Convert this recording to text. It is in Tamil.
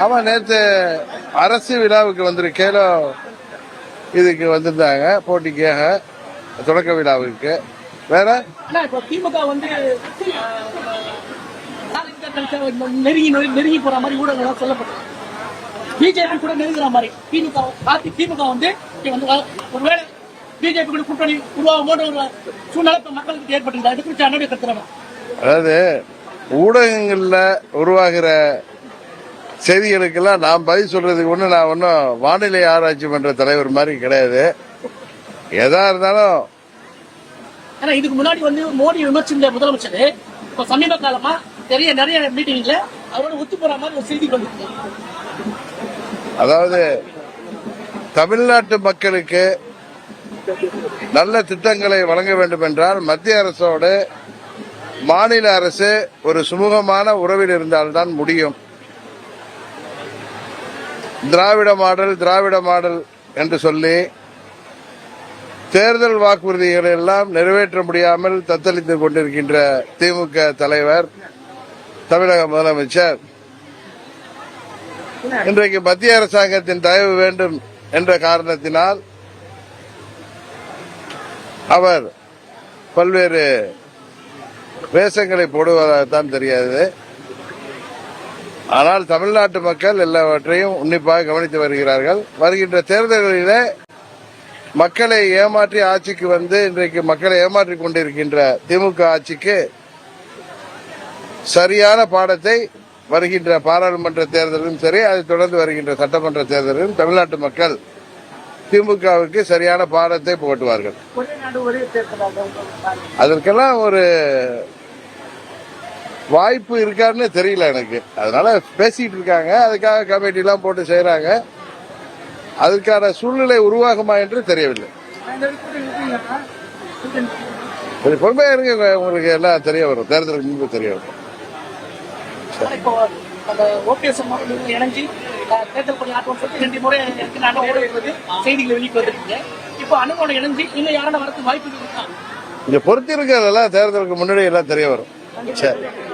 ஆமா நேத்து அரசு விழாவுக்கு வந்திருக்கேலோ இதுக்கு வந்திருந்தாங்க போட்டிக்காக தொடக்க விழாவுக்கு வேற? திமுக வந்து நெருங்கி நெருங்கி போற மாதிரி ஊடகங்கள் சொல்லப்படுது பிஜேபி கூட நெருங்குற மாதிரி. திமுக பார்த்து திமுக வந்து ஒருவேளை பிஜேபி கூட கூட்டணி உருவாகும்போது ஒரு சூழ்நிலை மக்களுக்கு ஏற்பட்டு அது குறித்து கருத்து அதாவது ஊடகங்கள்ல உருவாகிற செய்திகளுக்கெல்லாம் நான் பதில் சொல்றதுக்கு ஒண்ணு நான் ஒன்றும் வானிலை ஆராய்ச்சி பண்ற தலைவர் மாதிரி கிடையாது. எதா இருந்தாலும் இதுக்கு முன்னாடி வந்து மோடி விமர்சித்த முதலமைச்சர் இப்ப சமீப காலமா நிறைய நிறைய மீட்டிங்ல அவரோட ஒத்து போற மாதிரி ஒரு செய்தி அதாவது தமிழ்நாட்டு மக்களுக்கு நல்ல திட்டங்களை வழங்க வேண்டும் என்றால் மத்திய அரசோடு மாநில அரசு ஒரு சுமூகமான உறவில் இருந்தால்தான் முடியும். திராவிட மாடல் திராவிட மாடல் என்று சொல்லி தேர்தல் வாக்குறுதிகளை எல்லாம் நிறைவேற்ற முடியாமல் தத்தளித்துக் கொண்டிருக்கின்ற திமுக தலைவர் தமிழக முதலமைச்சர். இன்றைக்கு மத்திய அரசாங்கத்தின் தயவு வேண்டும் என்ற காரணத்தினால் அவர் பல்வேறு வேஷங்களை போடுவதாகத்தான் தெரியாது. ஆனால் தமிழ்நாட்டு மக்கள் எல்லாவற்றையும் உன்னிப்பாக கவனித்து வருகிறார்கள். வருகின்ற தேர்தல்களிலே மக்களை ஏமாற்றி ஆட்சிக்கு வந்து இன்றைக்கு மக்களை ஏமாற்றிக் கொண்டிருக்கின்ற திமுக ஆட்சிக்கு சரியான பாடத்தை வருகின்ற பாராளுமன்ற தேர்தலிலும் சரி அதைத் தொடர்ந்து வருகின்ற சட்டமன்ற தேர்தலிலும் தமிழ்நாட்டு மக்கள் திமுகவுக்கு சரியான பாடத்தை போட்டுவார்கள். அதற்கெல்லாம் ஒரு வாய்ப்பு இருக்காருன்னு தெரியல எனக்கு. அதனால பேசிட்டு இருக்காங்க. அதுக்காக கமிட்டி எல்லாம் போட்டு செய்யறாங்க அதுக்கான சூழ்நிலை உருவாகுமா என்று தெரியவில்லை. கொஞ்சம் பொறுமையா இருங்க. உங்களுக்கு எல்லாம் தெரிய வரும். தேர்தலுக்கு முன்பு தெரிய வரும். தேர்தல் பணி ஆற்றுவோம் ரெண்டு முறை எனக்கு நான் ஓடுவது செய்திகள் வெளியிட்டு வந்திருக்கீங்க இப்போ அனுபவம் இணைஞ்சு இன்னும் யாரான வரது வாய்ப்பு இருக்கா? இங்க பொறுத்தி இருக்கிறதெல்லாம் தேர்தலுக்கு முன்னாடி எல்லாம் தெரிய வரும். சரி.